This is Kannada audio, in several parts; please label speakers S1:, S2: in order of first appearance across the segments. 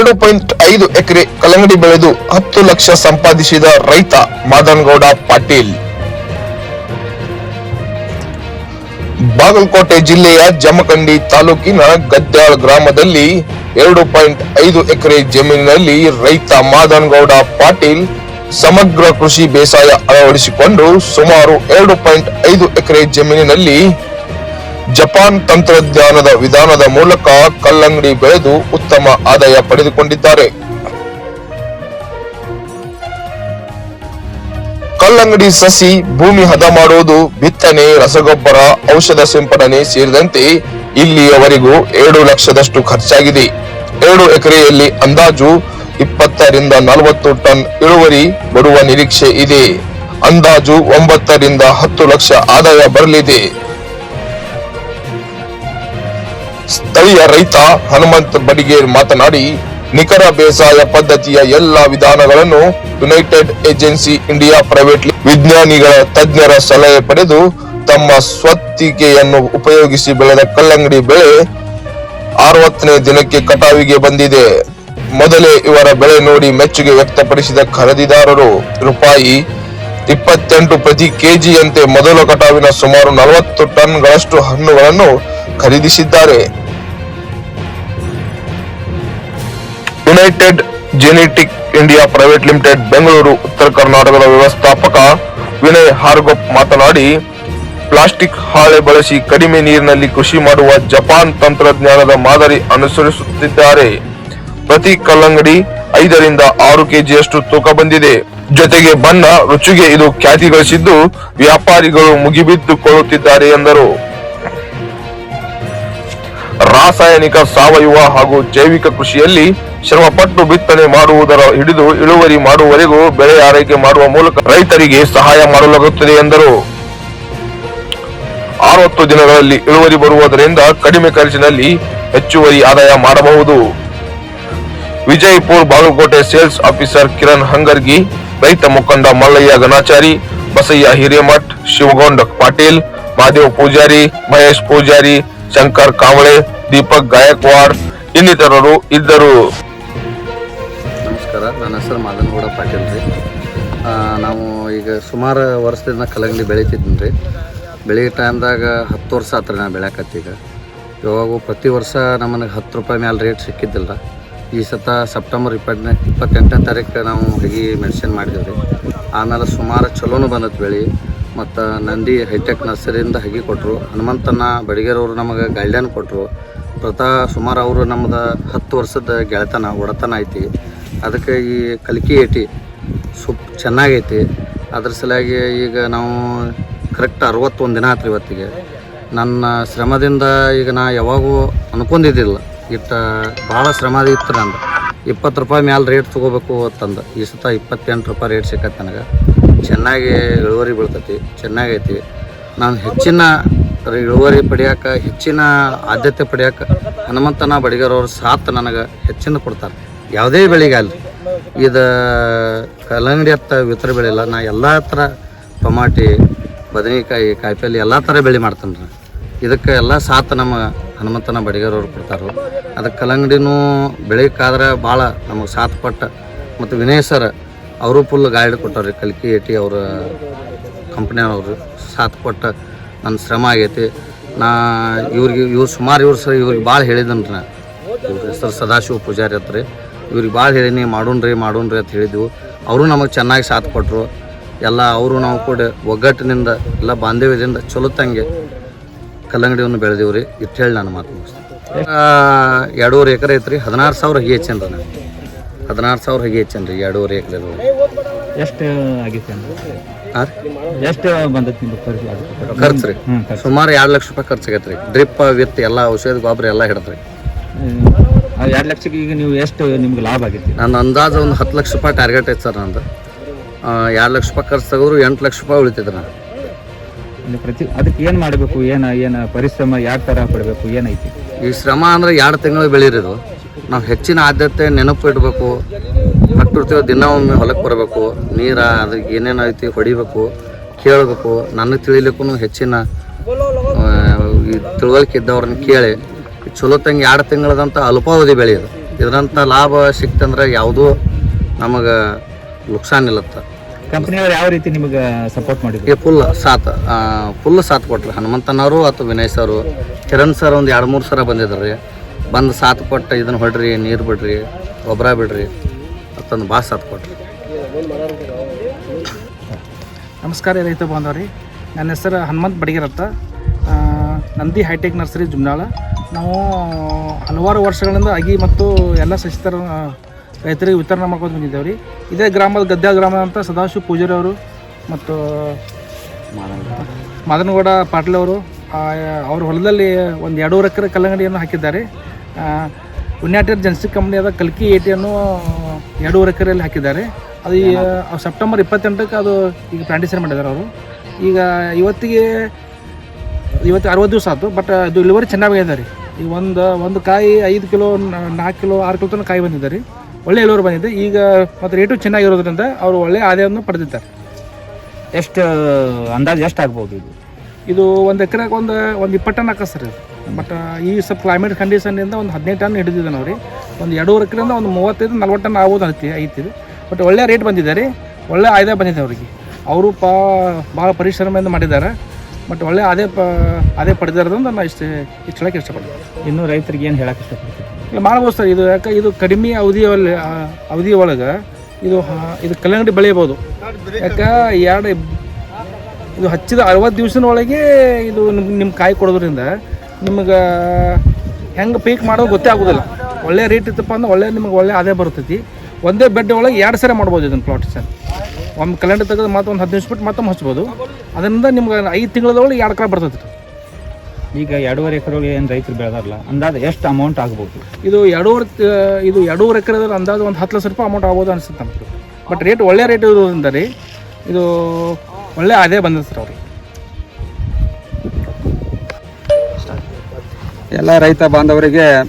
S1: ಎರಡು ಪಾಯಿಂಟ್ ಐದು ಎಕರೆ ಕಲ್ಲಂಗಡಿ ಬೆಳೆದು ಹತ್ತು ಲಕ್ಷ ಸಂಪಾದಿಸಿದ ರೈತ ಮಾದನಗೌಡ ಪಾಟೀಲ್. ಬಾಗಲಕೋಟೆ ಜಿಲ್ಲೆಯ ಜಮಖಂಡಿ ತಾಲೂಕಿನ ಗದ್ದಾಳ್ ಗ್ರಾಮದಲ್ಲಿ ಎರಡು ಪಾಯಿಂಟ್ ಐದು ಎಕರೆ ಜಮೀನಿನಲ್ಲಿ ರೈತ ಮಾದನಗೌಡ ಪಾಟೀಲ್ ಸಮಗ್ರ ಕೃಷಿ ಬೇಸಾಯ ಅಳವಡಿಸಿಕೊಂಡು ಸುಮಾರು ಎರಡು ಪಾಯಿಂಟ್ ಐದು ಎಕರೆ ಜಮೀನಿನಲ್ಲಿ ಜಪಾನ್ ತಂತ್ರಜ್ಞಾನದ ವಿಧಾನದ ಮೂಲಕ ಕಲ್ಲಂಗಡಿ ಬೆಳೆದು ಉತ್ತಮ ಆದಾಯ ಪಡೆದುಕೊಂಡಿದ್ದಾರೆ. ಕಲ್ಲಂಗಡಿ ಸಸಿ ಭೂಮಿ ಹದ ಮಾಡುವುದು ಬಿತ್ತನೆ, ರಸಗೊಬ್ಬರ, ಔಷಧ ಸಿಂಪಡಣೆ ಸೇರಿದಂತೆ ಇಲ್ಲಿಯವರೆಗೂ ಎರಡು ಲಕ್ಷದಷ್ಟು ಖರ್ಚಾಗಿದೆ. ಎರಡು ಎಕರೆಯಲ್ಲಿ ಅಂದಾಜು ಇಪ್ಪತ್ತರಿಂದ ನಲವತ್ತು ಟನ್ ಇಳುವರಿ ಬರುವ ನಿರೀಕ್ಷೆ ಇದೆ. ಅಂದಾಜು ಒಂಬತ್ತರಿಂದ ಹತ್ತು ಲಕ್ಷ ಆದಾಯ ಬರಲಿದೆ. ಸ್ಥಳೀಯ ರೈತ ಹನುಮಂತ್ ಬಡಿಗೇರ್ ಮಾತನಾಡಿ, ನಿಖರ ಬೇಸಾಯ ಪದ್ಧತಿಯ ಎಲ್ಲ ವಿಧಾನಗಳನ್ನು ಯುನೈಟೆಡ್ ಏಜೆನ್ಸಿ ಇಂಡಿಯಾ ಪ್ರೈವೇಟ್ ವಿಜ್ಞಾನಿಗಳ ತಜ್ಞರ ಸಲಹೆ ಪಡೆದು ತಮ್ಮ ಸ್ವತ್ತಿಗೆಯನ್ನು ಉಪಯೋಗಿಸಿ ಬೆಳೆದ ಕಲ್ಲಂಗಡಿ ಬೆಳೆ ಅರವತ್ತನೇ ದಿನಕ್ಕೆ ಕಟಾವಿಗೆ ಬಂದಿದೆ. ಮೊದಲೇ ಇವರ ಬೆಳೆ ನೋಡಿ ಮೆಚ್ಚುಗೆ ವ್ಯಕ್ತಪಡಿಸಿದ ಖರೀದಿದಾರರು, ರೂಪಾಯಿ ಇಪ್ಪತ್ತೆಂಟು ಪ್ರತಿ ಕೆಜಿಯಂತೆ ಮೊದಲ ಕಟಾವಿನ ಸುಮಾರು ನಲವತ್ತು ಟನ್ಗಳಷ್ಟು ಹಣ್ಣುಗಳನ್ನು ಖರೀದಿಸಿದ್ದಾರೆ. United Genetic India Private Limited Bengaluru ಉತ್ತರ ಕರ್ನಾಟಕದ ವ್ಯವಸ್ಥಾಪಕ ವಿನಯ್ ಹಾರ್ಗೊಪ್ ಮಾತನಾಡಿ, ಪ್ಲಾಸ್ಟಿಕ್ ಹಾಳೆ ಬಳಸಿ ಕಡಿಮೆ ನೀರಿನಲ್ಲಿ ಕೃಷಿ ಮಾಡುವ ಜಪಾನ್ ತಂತ್ರಜ್ಞಾನದ ಮಾದರಿ ಅನುಸರಿಸುತ್ತಿದ್ದಾರೆ. ಪ್ರತಿ ಕಲ್ಲಂಗಡಿ ಐದರಿಂದ ಆರು ಕೆಜಿಯಷ್ಟು ತೂಕ ಬಂದಿದೆ. ಜೊತೆಗೆ ಬಣ್ಣ, ರುಚಿಗೆ ಇದು ಖ್ಯಾತಿ ಗಳಿಸಿದ್ದು ವ್ಯಾಪಾರಿಗಳು ಮುಗಿಬಿದ್ದುಕೊಳ್ಳುತ್ತಿದ್ದಾರೆ ಎಂದರು. ರಾಸಾಯನಿಕ, ಸಾವಯವ ಹಾಗೂ ಜೈವಿಕ ಕೃಷಿಯಲ್ಲಿ ಶ್ರಮಪಟ್ಟು ಬಿತ್ತನೆ ಮಾಡುವುದರ ಹಿಡಿದು ಇಳುವರಿ ಮಾಡುವವರೆಗೂ ಬೆಳೆ ಆರೈಕೆ ಮಾಡುವ ಮೂಲಕ ರೈತರಿಗೆ ಸಹಾಯ ಮಾಡಲಾಗುತ್ತದೆ ಎಂದರು. ಅರವತ್ತು ದಿನಗಳಲ್ಲಿ ಇಳುವರಿ ಬರುವುದರಿಂದ ಕಡಿಮೆ ಖರ್ಚಿನಲ್ಲಿ ಹೆಚ್ಚುವರಿ ಆದಾಯ ಮಾಡಬಹುದು. ವಿಜಯಪುರ ಬಾಗಲಕೋಟೆ ಸೇಲ್ಸ್ ಆಫೀಸರ್ ಕಿರಣ್ ಹಂಗರ್ಗಿ, ರೈತ ಮುಖಂಡ ಮಲ್ಲಯ್ಯ ಗಣಾಚಾರಿ, ಬಸಯ್ಯ ಹಿರೇಮಠ್, ಶಿವಗೊಂಡ ಪಾಟೀಲ್ ಮಹಾದೇವ್ ಪೂಜಾರಿ, ಮಹೇಶ್ ಪೂಜಾರಿ, ಶಂಕರ್ ಕಾಂಬಳೆ ದೀಪಕ್ ಗಾಯಕ್ವಾಡ್ ಇನ್ನಿತರರು ಇದ್ದರು.
S2: ನಮಸ್ಕಾರ, ನನ್ನ ಹೆಸರು ಮಾದನಗೌಡ ಪಾಟೀಲ್ ರೀ. ನಾವು ಈಗ ಸುಮಾರು ವರ್ಷದಿಂದ ಕಲ್ಲಂಗಡಿ ಬೆಳಿತಿದ್ದೀನಿ ರೀ. ಬೆಳಿಗ್ಗೆ ಟೈಮ್ದಾಗ ಹತ್ತು ವರ್ಷ ಆತ್ರಿ ನಾ ಬೆಳೆಯಕತ್ತೀಗ ಇವಾಗ ಪ್ರತಿ ವರ್ಷ ನಮಗೆ ಹತ್ತು ರೂಪಾಯಿ ಮ್ಯಾಲೆ ರೇಟ್ ಸಿಕ್ಕಿದ್ದಿಲ್ಲ ಈ ಸತ ಸೆಪ್ಟೆಂಬರ್ ಇಪ್ಪತ್ತನೇ ಇಪ್ಪತ್ತೆಂಟನೇ ತಾರೀಕು ನಾವು ಹಗಿ ಮೆಡಿಸಿನ್ ಮಾಡಿದ್ವಿ ರೀ. ಆಮೇಲೆ ಸುಮಾರು ಚಲೋನು ಬಂದತ್ತು ಬೆಳೆ. ಮತ್ತು ನಂದಿ ಹೈಟೆಕ್ ನರ್ಸರಿಯಿಂದ ಹಗಿ ಕೊಟ್ಟರು ಹನುಮಂತನ ಬಡಿಗೇರವರು ನಮಗೆ ಗೈಡ್ಲೈನ್ ಕೊಟ್ಟರು ಪ್ರತಾ ಸುಮಾರು ಅವರು ನಮ್ದು ಹತ್ತು ವರ್ಷದ ಗೆಳೆತನ, ಒಡತನ ಐತಿ. ಅದಕ್ಕೆ ಈ ಕಲಿಕೆ ಐತಿ ಸೂಪ್ ಚೆನ್ನಾಗೈತಿ. ಅದ್ರ ಸಲುವಾಗಿ ಈಗ ನಾವು ಕರೆಕ್ಟ್ ಅರವತ್ತೊಂದು ದಿನ ಆತ್ರಿ ಇವತ್ತಿಗೆ. ನನ್ನ ಶ್ರಮದಿಂದ ಈಗ ನಾ ಯಾವಾಗೂ ಅನ್ಕೊಂಡಿದ್ದಿಲ್ಲ. ಇಟ್ಟ ಭಾಳ ಶ್ರಮ ಇತ್ತು ನಂದು. ಇಪ್ಪತ್ತು ರೂಪಾಯಿ ಮ್ಯಾಲೆ ರೇಟ್ ತೊಗೋಬೇಕು ಅಂತಂದು. ಈ ಸತ ಇಪ್ಪತ್ತೆಂಟು ರೂಪಾಯಿ ರೇಟ್ ಸಿಕ್ಕತ್ತೆ ನನಗೆ. ಚೆನ್ನಾಗಿ ಇಳುವರಿ ಬೀಳ್ತೈತಿ, ಚೆನ್ನಾಗೈತಿ. ನಾನು ಹೆಚ್ಚಿನ ಇಳುವರಿ ಪಡಿಯಾಕ, ಹೆಚ್ಚಿನ ಆದ್ಯತೆ ಪಡಿಯಾಕ ಹನುಮಂತನ ಬಡಿಗರವ್ರ ಸಾತ್ ನನಗೆ ಹೆಚ್ಚಿನ ಕೊಡ್ತಾರೆ. ಯಾವುದೇ ಬೆಳೆಗೆ ಅಲ್ರಿ ಇದು ಕಲ್ಲಂಗಡಿ ಹತ್ತ ವಿತರ ಬೆಳೆಯಲ್ಲ ನಾ ಎಲ್ಲ ಥರ ಟೊಮಾಟಿ, ಬದನೆಕಾಯಿ, ಕಾಯಿಪಲ್ಲೆ ಎಲ್ಲ ಥರ ಬೆಳೆ ಮಾಡ್ತಾನೆ ರೀ. ಇದಕ್ಕೆ ಎಲ್ಲ ಸಾಥ್ ನಮ್ಮ ಹನುಮಂತನ ಬಡಿಗರವ್ರು ಕೊಡ್ತಾರೆ. ಅದಕ್ಕೆ ಕಲ್ಲಂಗಡಿನೂ ಬೆಳೆಯಕ್ಕಾದ್ರೆ ಭಾಳ ನಮಗೆ ಸಾಥ್ ಕೊಟ್ಟ ಮತ್ತು ವಿನಯ್ ಸರ್ ಅವರು ಫುಲ್ ಗೈಡ್ ಕೊಟ್ಟವ್ರಿ ಕಲ್ಕಿ ಏಟಿ ಅವರ ಕಂಪ್ನಿಯವರು ಸಾಥ್ ಕೊಟ್ಟ ನನ್ನ ಶ್ರಮ ಆಗೈತಿ. ನಾ ಇವ್ರಿಗೆ ಇವ್ರು ಸುಮಾರು ಇವ್ರು ಸರ್ ಇವ್ರಿಗೆ ಭಾಳ ಹೇಳಿದ್ದನ್ರಿ ನಾ. ಇವ್ರ ಸರ್ ಸದಾಶಿವ ಪೂಜಾರಿ ಹತ್ರ ರೀ. ಇವ್ರಿಗೆ ಭಾಳ ಹೇಳೀನಿ ಮಾಡೋಣ್ರಿ ಮಾಡೋಣ್ರಿ ಅಂತ ಹೇಳಿದ್ವು. ಅವರು ನಮಗೆ ಚೆನ್ನಾಗಿ ಸಾಥ್ ಕೊಟ್ಟರು ಎಲ್ಲ ಅವರು ನಾವು ಕೂಡ ಒಗ್ಗಟ್ಟಿನಿಂದ, ಎಲ್ಲ ಬಾಂಧವ್ಯದಿಂದ ಚಲೋತ್ತಂಗೆ ಕಲ್ಲಂಗಡಿಯನ್ನು ಬೆಳೆದೀವಿ ರೀ ಇಟ್ಟು ಹೇಳಿ ನಾನು ಮಾತು ಮುಗಿಸ್ತೀನಿ. ಎರಡೂವರೆ ಎಕರೆ ಐತ್ರಿ. ಹದಿನಾರು ಸಾವಿರ ಹಗಿ ಹೆಚ್ಚೇನ್ರಿ ನಾನು. ಹದಿನಾರು ಸಾವಿರ ಹಗಿ ಹೆಚ್ಚೇನ್ರಿ ಎರಡೂವರೆ ಎಕರೆ
S3: ಎಷ್ಟು ಆಗಿತ್ತು ಎಷ್ಟು ಬಂದೈತಿ ನಿಮ್ಗೆ ಖರ್ಚು?
S2: ರೀ? ಸುಮಾರು ಎರಡು ಲಕ್ಷ ರೂಪಾಯಿ ಖರ್ಚು ಆಗೈತೆ ರೀ. ಡ್ರಿಪ್ ವಿತ್ ಎಲ್ಲ ಔಷಧ ಗೊಬ್ಬರ ಎಲ್ಲ ಹಿಡಿದ್ರಿ.
S3: ಎರಡು ಲಕ್ಷಕ್ಕೆ ಈಗ ನೀವು ಎಷ್ಟು ನಿಮ್ಗೆ ಲಾಭ ಆಗೈತಿ?
S2: ನನ್ನ ಅಂದಾಜು ಒಂದು ಹತ್ತು ಲಕ್ಷ ರೂಪಾಯಿ ಟಾರ್ಗೆಟ್ ಐತೆ ಸರ್ ನಂದು. ಎರಡು ಲಕ್ಷ ರೂಪಾಯಿ ಖರ್ಚು ತೆಗೆದ್ರು ಎಂಟು ಲಕ್ಷ ರೂಪಾಯಿ ಉಳಿತಿದ್ರು ನಾನು
S3: ಪ್ರತಿ ಅದಕ್ಕೆ ಏನು ಮಾಡಬೇಕು? ಏನು ಏನು ಪರಿಶ್ರಮ ಯಾವ ಥರ ಪಡಬೇಕು? ಏನೈತಿ?
S2: ಈ ಶ್ರಮ ಅಂದ್ರೆ ಎರಡು ತಿಂಗಳು ಬೆಳೀರಿದು ನಾವು ಹೆಚ್ಚಿನ ಆದ್ಯತೆ ನೆನಪು ಇಡಬೇಕು. ಹಟ್ಟಿರ್ತೀವಿ ದಿನ ಒಮ್ಮೆ ಹೊಲಕ್ಕೆ ಬರಬೇಕು. ನೀರ ಅದಕ್ಕೆ ಏನೇನು ಐತಿ ಹೊಡಿಬೇಕು ಕೇಳಬೇಕು ನನಗೆ ತಿಳಿಲಿಕ್ಕೂ ಹೆಚ್ಚಿನ ತಿಳುವಳಿಕೆ ಇದ್ದವ್ರನ್ನ ಕೇಳಿ ಚಲೋ ತಂಗಿ ಎರಡು ತಿಂಗಳದಂಥ ಅಲ್ಪಾವಧಿ ಬೆಳೆಯೋದು. ಇದರಂಥ ಲಾಭ ಸಿಕ್ತಂದ್ರೆ ಯಾವುದೂ ನಮಗೆ ನುಕ್ಸಾನ್ ಇಲ್ಲತ್ತ.
S3: ಕಂಪ್ನಿಯವರು ಯಾವ ರೀತಿ ನಿಮಗೆ ಸಪೋರ್ಟ್ ಮಾಡಿದ್ರು?
S2: ಫುಲ್ ಸಾತ್ ಫುಲ್ ಸಾತ್ ಕೊಟ್ರು. ಹನುಮಂತನವರು ಅಥವಾ ವಿನಯ್ ಸರು ಕಿರಣ್ ಸರ್ ಒಂದು ಎರಡು ಮೂರು ಸರ ಬಂದಿದ್ರು ರೀ. ಬಂದು ಸಾತ್ ಕೊಟ್ಟು ಇದನ್ನು ಹೊಡ್ರಿ ನೀರು ಬಿಡ್ರಿ ಗೊಬ್ಬರ ಬಿಡ್ರಿ ಅಂತಂದು ಭಾಳ ಸಾತ್ ಕೊಟ್ರಿ.
S4: ನಮಸ್ಕಾರ ರೈತ ಬಾಂಧವ್ರಿ. ನನ್ನ ಹೆಸರು ಹನುಮಂತ್ ಬಡಿಗೆರ್ ಅಂತ ನಂದಿ ಹೈಟೆಕ್ ನರ್ಸರಿ ಜುಮ್ನಾಳ. ನಾವು ಹಲವಾರು ವರ್ಷಗಳಿಂದ ಅಗಿ ಮತ್ತು ಎಲ್ಲ ಸಸಿತರ ರೈತರಿಗೆ ವಿತರಣೆ ಮಾಡ್ಕೊಂಡು ಬಂದಿದ್ದೇವೆ ರೀ ಇದೇ ಗ್ರಾಮದ ಗದ್ದೆ ಗ್ರಾಮ ಅಂತ ಸದಾಶಿವ ಪೂಜಾರಿ ಅವರು ಮತ್ತು ಮಾದನಗೌಡ ಪಾಟೀಲ್ ಅವರು ಅವ್ರ ಹೊಲದಲ್ಲಿ ಒಂದು ಎರಡೂವರೆ ಎಕರೆ ಕಲ್ಲಂಗಡಿಯನ್ನು ಹಾಕಿದ್ದಾರೆ. ಯುನೈಟೆಡ್ ಜನ್ಸಿ ಅದ ಕಲ್ಕಿ ಏಟಿಯನ್ನು ಎರಡೂವರೆ ಎಕರೆಯಲ್ಲಿ ಹಾಕಿದ್ದಾರೆ. ಅದು ಈ ಸೆಪ್ಟೆಂಬರ್ ಇಪ್ಪತ್ತೆಂಟಕ್ಕೆ ಅದು ಈಗ ಪ್ಲಾಂಟೇಷನ್ ಮಾಡಿದ್ದಾರೆ ಅವರು. ಈಗ ಇವತ್ತಿಗೆ ಇವತ್ತು ಅರವತ್ತು ದಿವಸ ಆಯ್ತು ಬಟ್ ಅದು ಇಳುವರಿ ಚೆನ್ನಾಗಿ ಬಂದಿದೆ ರೀ. ಈ ಒಂದು ಒಂದು ಕಾಯಿ ಐದು ಕಿಲೋ ನಾಲ್ಕು ಕಿಲೋ ಆರು ಕಿಲೋ ತನಕ ಕಾಯಿ ಬಂದಿದೆ ರೀ. ಒಳ್ಳೆ ಇಳುವರಿ ಬಂದಿದೆ. ಈಗ ಮತ್ತು ರೇಟು ಚೆನ್ನಾಗಿರೋದ್ರಿಂದ ಅವರು ಒಳ್ಳೆಯ ಆದಾಯವನ್ನು ಪಡೆದಿದ್ದಾರೆ.
S3: ಎಷ್ಟು ಅಂದಾಜು ಎಷ್ಟು ಆಗ್ಬೋದು ಇದು?
S4: ಇದು ಒಂದು ಎಕರೆಗೆ ಒಂದು ಒಂದು ಇಪ್ಪತ್ತು ಟನ್ ಹಾಕ ಸರ್ ಇದು ಬಟ್ ಈ ಸ್ವಲ್ಪ ಕ್ಲೈಮೇಟ್ ಕಂಡೀಷನ್ನಿಂದ ಒಂದು ಹದಿನೈದು ಟನ್ ಹಿಡಿದಿದೆ ನಾವು ರೀ ಒಂದು ಎರಡೂವರೆ ಕಿಲೋಂದ ಒಂದು ಮೂವತ್ತೈದು ನಲ್ವತ್ತು ಟನ್ ಆಗ್ಬೋದು ಐತಿ ಐತಿ ಬಟ್ ಒಳ್ಳೆ ರೇಟ್ ಬಂದಿದೆ ರೀ. ಒಳ್ಳೆ ಆದಾಯ ಬಂದಿದೆ ಅವರಿಗೆ. ಅವರು ಪಾ ಭಾಳ ಪರಿಶ್ರಮದಿಂದ ಮಾಡಿದ್ದಾರೆ. ಬಟ್ ಒಳ್ಳೆ ಆದಾಯ ಪ ಅದೇ ಪಡೆದಿರೋದ್ರಿಂದ ನಾನು ಇಷ್ಟು ಇಷ್ಟು ಹೇಳಕ್ಕೆ ಇಷ್ಟಪಡ್ತೀನಿ.
S3: ಇನ್ನು ರೈತರಿಗೆ ಏನು ಹೇಳಕ್ಕೆ ಇಷ್ಟಪಡ್ತೀನಿ
S4: ಇಲ್ಲ ಮಾಡ್ಬೋದು ಸರ್. ಇದು ಯಾಕೆ ಇದು ಕಡಿಮೆ ಅವಧಿಯಲ್ಲಿ ಅವಧಿ ಒಳಗೆ ಇದು ಇದು ಕಲ್ಲಂಗಡಿ ಬೆಳೆಯಬೋದು. ಯಾಕೆ ಎರಡು ಇದು ಹಚ್ಚಿದ ಅರವತ್ತು ದಿವಸದ ಒಳಗೆ ಇದು ನಿಮ್ಗೆ ನಿಮ್ಮ ಕಾಯಿ ಕೊಡೋದ್ರಿಂದ ನಿಮ್ಗೆ ಹೆಂಗೆ ಪೀಕ್ ಮಾಡೋದು ಗೊತ್ತೇ ಆಗೋದಿಲ್ಲ. ಒಳ್ಳೆ ರೇಟ್ ಇತ್ತಪ್ಪ ಅಂದ್ರೆ ಒಳ್ಳೆ ನಿಮ್ಗೆ ಒಳ್ಳೆ ಅದೇ ಬರ್ತೈತಿ ಒಂದೇ ಬೆಡ್ ಒಳಗೆ ಎರಡು ಸರಿ ಮಾಡ್ಬೋದು ಇದನ್ನು ಪ್ಲಾಟ್ ಸರ್ ಒಂದು ಕಲೆಂಡರ್ ತೆಗೆದು ಮತ್ತೆ ಒಂದು ನಿಮಿಷ ಬಿಟ್ಟು ಮತ್ತೊಮ್ಮೆ ಹಚ್ಬೋದು. ಅದರಿಂದ ನಿಮ್ಗೆ ಐದು ತಿಂಗಳದೊಳಗೆ ಎರಡು ಕಡೆ ಬರ್ತೈತಿ
S3: ಈಗ ಎರಡೂವರೆ ಎಕರೆ ಏನು ರೈತರು ಬೆಳೆದಾರಲ್ಲ ಅಂದಾಜು ಎಷ್ಟು ಅಮೌಂಟ್ ಆಗ್ಬೋದು?
S4: ಇದು ಎರಡೂವರೆ ಇದು ಎರಡೂವರೆ ಎಕರೆದಲ್ಲಿ ಅಂದಾಜು ಒಂದು ಹತ್ತು ಲಕ್ಷ ರೂಪಾಯಿ ಅಮೌಂಟ್ ಆಗ್ಬೋದು ಅನಿಸುತ್ತೆ ನಮಗೆ. ಬಟ್ ರೇಟ್ ಒಳ್ಳೆ ರೇಟ್ ಇರೋದ್ರಿಂದ ರೀ ಇದು ಒಳ್ಳೆ ಅದೇ ಬಂದಿದೆ ಸರ್ ಅವ್ರಿಗೆ.
S5: ಎಲ್ಲ ರೈತ ಬಾಂಧವರಿಗೆ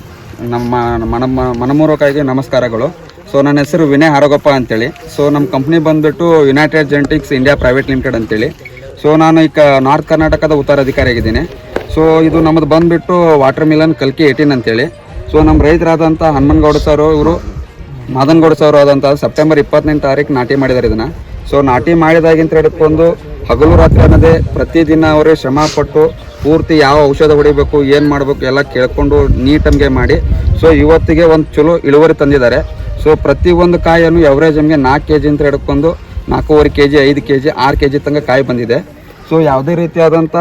S5: ನಮ್ಮ ಮನಮ ಮನಮೂರಕ್ಕಾಗಿ ನಮಸ್ಕಾರಗಳು. ಸೊ, ನನ್ನ ಹೆಸರು ವಿನಯ್ ಹಾರಗೊಪ್ಪ ಅಂತೇಳಿ. ಸೊ, ನಮ್ಮ ಕಂಪ್ನಿ ಬಂದ್ಬಿಟ್ಟು United Genetics India Private Limited ಅಂತೇಳಿ. ಸೊ, ನಾನು ಈಗ ನಾರ್ತ್ ಕರ್ನಾಟಕದ ಉತ್ತರಾಧಿಕಾರಿಯಾಗಿದ್ದೀನಿ. ಸೊ, ಇದು ನಮ್ಮದು ಬಂದುಬಿಟ್ಟು ವಾಟರ್ ಮಿಲನ್ ಕಲ್ಕಿ ಏಯ್ಟೀನ್ ಅಂತೇಳಿ. ಸೊ, ನಮ್ಮ ರೈತರಾದಂಥ ಹನುಮನ್ಗೌಡ ಸರ್ ಇವರು, ಮಾದನ್ಗೌಡ ಸರ್ ಆದಂಥ ಸೆಪ್ಟೆಂಬರ್ ಇಪ್ಪತ್ತೆಂಟು ತಾರೀಕು ನಾಟಿ ಮಾಡಿದ್ದಾರೆ ಇದನ್ನು. ಸೊ, ನಾಟಿ ಮಾಡಿದಾಗಿಂತ ಹಿಡ್ಕೊಂಡು ಹಗಲು ರಾತ್ರಿ ಅನ್ನೋದೇ ಪ್ರತಿದಿನ ಅವರೇ ಶ್ರಮ ಪಟ್ಟು ಪೂರ್ತಿ ಯಾವ ಔಷಧ ಹೊಡಿಬೇಕು, ಏನು ಮಾಡಬೇಕು ಎಲ್ಲ ಕೇಳಿಕೊಂಡು ನೀಟಂಗೆ ಮಾಡಿ. ಸೊ ಇವತ್ತಿಗೆ ಒಂದು ಚಲೋ ಇಳುವರಿ ತಂದಿದ್ದಾರೆ. ಸೊ ಪ್ರತಿ ಒಂದು ಕಾಯನ್ನು ಎವರೇಜ್ ನಮಗೆ ನಾಲ್ಕು ಕೆ ಜಿ ಅಂತ ಹಿಡ್ಕೊಂಡು ನಾಲ್ಕೂವರೆ ಕೆ ಜಿ ಐದು ಕೆ ಜಿ ಆರು ಕೆ ಜಿ ತನಕ ಕಾಯಿ ಬಂದಿದೆ. ಸೊ ಯಾವುದೇ ರೀತಿಯಾದಂಥ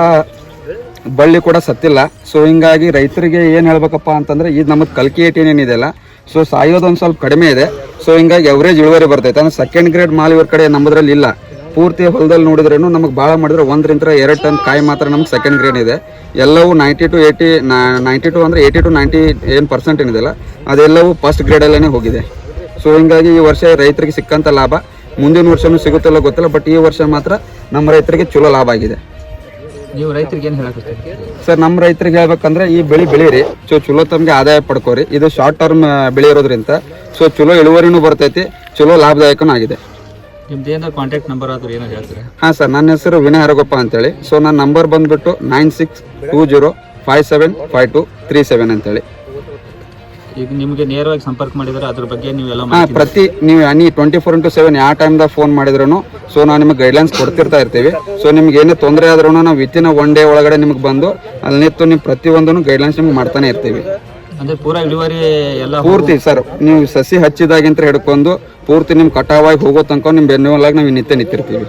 S5: ಬಳ್ಳಿ ಕೂಡ ಸತ್ತಿಲ್ಲ. ಸೊ ಹಿಂಗಾಗಿ ರೈತರಿಗೆ ಏನು ಹೇಳ್ಬೇಕಪ್ಪ ಅಂತಂದರೆ, ಇದು ನಮಗೆ ಕಲ್ಕಿ ಏಟೀನ್ ಏನಿದೆಯಲ್ಲ ಸೊ ಸಾಯೋದೊಂದು ಸ್ವಲ್ಪ ಕಡಿಮೆ ಇದೆ. ಸೊ ಹಿಂಗಾಗಿ ಎವರೇಜ್ ಇಳುವರಿ ಬರ್ತೈತೆ. ಅಂದರೆ ಸೆಕೆಂಡ್ ಗ್ರೇಡ್ ಮಾಲ್ ಇವ್ರ ಕಡೆ ನಮ್ಮದ್ರಲ್ಲಿ ಇಲ್ಲ. ಪೂರ್ತಿ ಹೊಲದಲ್ಲಿ ನೋಡಿದ್ರೇನು ನಮಗೆ ಭಾಳ ಮಾಡಿದ್ರೆ ಒಂದರಿಂದ ಎರಡು ಟನ್ ಕಾಯಿ ಮಾತ್ರ ನಮ್ಗೆ ಸೆಕೆಂಡ್ ಗ್ರೇಡ್ ಇದೆ. ಎಲ್ಲವೂ ninety to eighty ninety to ಅಂದರೆ ಏಯ್ಟಿ ಟು ನೈಂಟಿ ಏನು ಪರ್ಸೆಂಟ್ ಏನಿದೆಯಲ್ಲ ಅದೆಲ್ಲವೂ ಫಸ್ಟ್ ಗ್ರೇಡಲ್ಲೇ ಹೋಗಿದೆ. ಸೊ ಹಿಂಗಾಗಿ ಈ ವರ್ಷ ರೈತರಿಗೆ ಸಿಕ್ಕಂಥ ಲಾಭ. ಮುಂದಿನ ವರ್ಷವೂ ಸಿಗುತ್ತಲ್ಲ ಗೊತ್ತಿಲ್ಲ ಬಟ್ ಈ ವರ್ಷ ಮಾತ್ರ ನಮ್ಮ ರೈತರಿಗೆ ಚಲೋ ಲಾಭ ಆಗಿದೆ.
S3: ನೀವು ರೈತರಿಗೆ ಏನು ಹೇಳಕ್ಕೆ
S5: ಸರ್ ನಮ್ಮ ರೈತರಿಗೆ ಹೇಳ್ಬೇಕಂದ್ರೆ ಈ ಬೆಳೆ ಬೆಳೀರಿ. ಸೊ ಚಲೋ ತಮಗೆ ಆದಾಯ ಪಡ್ಕೋರಿ. ಇದು ಶಾರ್ಟ್ ಟರ್ಮ್ ಬೆಳೆ ಇರೋದ್ರಿಂದ. ಸೊ ಚಲೋ ಇಳುವರಿನೂ ಬರ್ತೈತಿ ಚಲೋ ಲಾಭದಾಯಕನೂ ಆಗಿದೆ.
S3: ನಿಮ್ದು ಏನಾದ್ರು ಕಾಂಟ್ಯಾಕ್ಟ್ ನಂಬರ್ ಆದ್ರೂ ಏನೋ ಹೇಳ್ತೀರಾ?
S5: ಹಾಂ ಸರ್ ನನ್ನ ಹೆಸರು ವಿನಯ್ ಹರಗೊಪ್ಪ ಅಂತೇಳಿ. ಸೊ ನನ್ನ ನಂಬರ್ ಬಂದ್ಬಿಟ್ಟು nine six two zero five seven five two three seven ಅಂತೇಳಿ.
S3: ಈಗ ನಿಮಗೆ ನೇರವಾಗಿ ಸಂಪರ್ಕ ಮಾಡಿದ್ರೆ ಅದ್ರ ಬಗ್ಗೆ ನೀವೆಲ್ಲ
S5: ಹಾಂ ಪ್ರತಿ ನೀವು ಅನಿ ಟ್ವೆಂಟಿ ಫೋರ್ ಇಂಟು ಸೆವೆನ್ ಯಾವ ಟೈಮ್ದಾಗ ಫೋನ್ ಮಾಡಿದ್ರು ಸೊ ನಾವು ನಿಮಗೆ ಗೈಡ್ಲೈನ್ಸ್ ಕೊಡ್ತಿರ್ತಾ ಇರ್ತೀವಿ. ಸೊ ನಿಮ್ಗೆ ಏನೇ ತೊಂದರೆ ಆದ್ರೂ ನಾವು ವಿತಿನ್ ಒನ್ ಡೇ ಒಳಗಡೆ ನಿಮ್ಗೆ ಬಂದು ಅಲ್ಲಿ ನಿಂತು ನೀವು ಪ್ರತಿಯೊಂದನ್ನು ಗೈಡ್ಲೈನ್ಸ್ ನಿಮ್ಗೆ ಮಾಡ್ತಾನೆ ಇರ್ತೀವಿ.
S3: ಅಂದ್ರೆ ಇಳುವರಿ ಎಲ್ಲ
S5: ಪೂರ್ತಿ ಸರ್, ನೀವು ಸಸಿ ಹಚ್ಚಿದಾಗಿಂತ ಹಿಡ್ಕೊಂಡು ಪೂರ್ತಿ ನಿಮ್ ಕಟಾವಾಗಿ ಹೋಗೋ ತನಕ ನಿಮ್ ಬೆನ್ನುವಲಾಗಿ ನಾವು ನಿತ್ಯ ನಿಂತಿರ್ತೀವಿ.